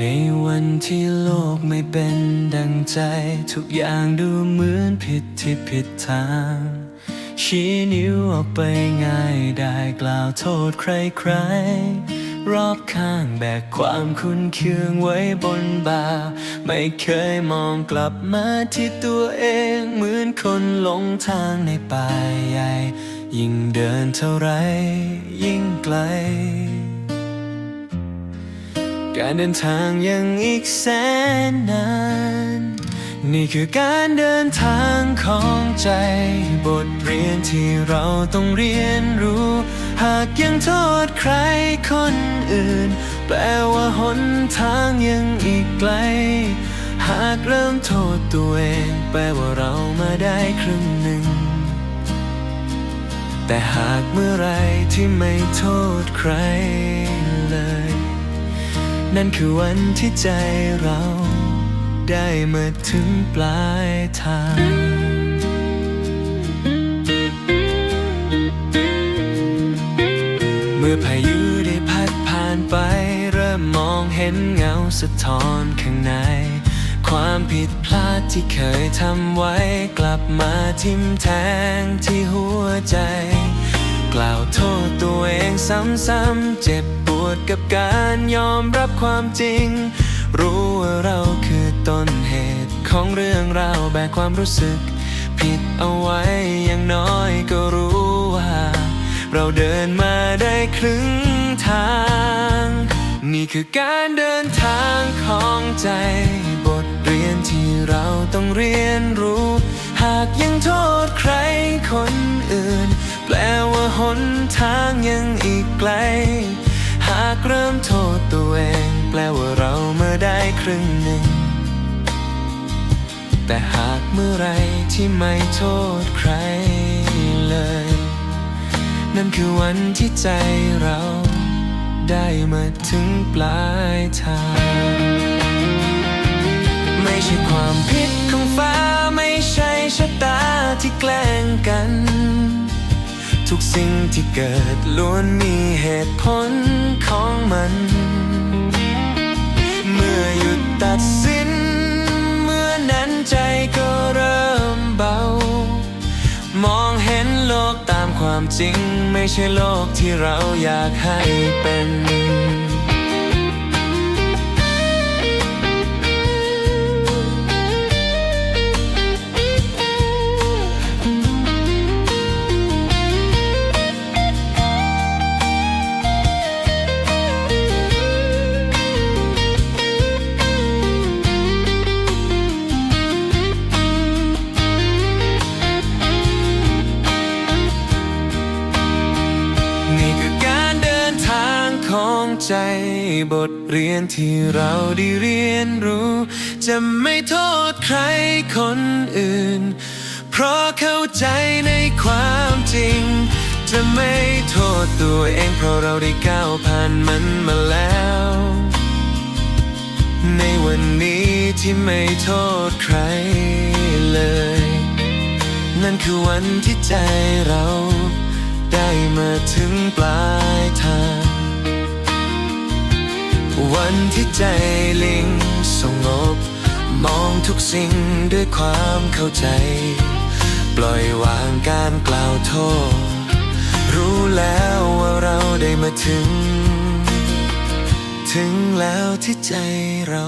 ในวันที่โลกไม่เป็นดังใจ ทุกอย่างดูเหมือนผิดที่ผิดทาง ชี้นิ้วออกไปง่ายได้กล่าวโทษใครๆ รอบข้างแบกความคุ้นเคืองไว้บนบ่า ไม่เคยมองกลับมาที่ตัวเองเหมือนคนหลงทางในป่าใหญ่ ยิ่งเดินเท่าไรยิ่งไกล การเดินทางยังอีกแสนนาน นี่คือการเดินทางของใจ บทเรียนที่เราต้องเรียนรู้ หากยังโทษใครคนอื่น แปลว่าหนทางยังอีกไกล หากเริ่มโทษตัวเอง แปลว่าเรามาได้ครึ่งหนึ่ง แต่หากเมื่อไรที่ไม่โทษใครเลย นั่นคือวันที่ใจเราได้มาถึงปลายทางเมื่อพายุได้พัดผ่านไป เริ่มมองเห็นเงาสะท้อนข้างใน ความผิดพลาดที่เคยทำไว้ กลับมาทิ่มแทงที่หัวใจ กล่าวโทษตัวเองซ้ำๆเจ็บปวดกับการยอมรับความจริง รู้ว่าเราคือต้นเหตุของเรื่องราวแบกความรู้สึก ผิดเอาไว้อย่างน้อยก็รู้ว่า เราเดินมาได้ครึ่งทาง นี่คือการเดินทางของใจบทเรียนที่เราต้องเรียนรู้ หากยังโทษใครคน รึ่งหนึ่ง แต่หากเมื่อไรที่ไม่โทษใครเลย นั่นคือวันที่ใจเราได้มาถึงปลายทาง ไม่ใช่ความผิดของฟ้าไม่ใช่ชะตาที่แกล้งกัน ทุกสิ่งที่เกิดล้วนมีเหตุผลของมัน อหยุดตัดสิน เมื่อนั้นใจก็เริ่มเบา มองเห็นโลกตามความจริง ไม่ใช่โลกที่เราอยากให้เป็น ใจบทเรียนที่เราได้เรียนรู้ จะไม่โทษใครคนอื่น เพราะเข้าใจในความจริง จะไม่โทษตัวเองเพราะเราได้ก้าวผ่านมันมาแล้ว ในวันนี้ที่ไม่โทษใครเลย นั่นคือวันที่ใจเรา ได้มาถึงปลายทาง วันที่ใจลิงสงบ มองทุกสิ่งด้วยความเข้าใจ ปล่อยวางการกล่าวโทษ รู้แล้วว่าเราได้มาถึง ถึงแล้วที่ใจเรา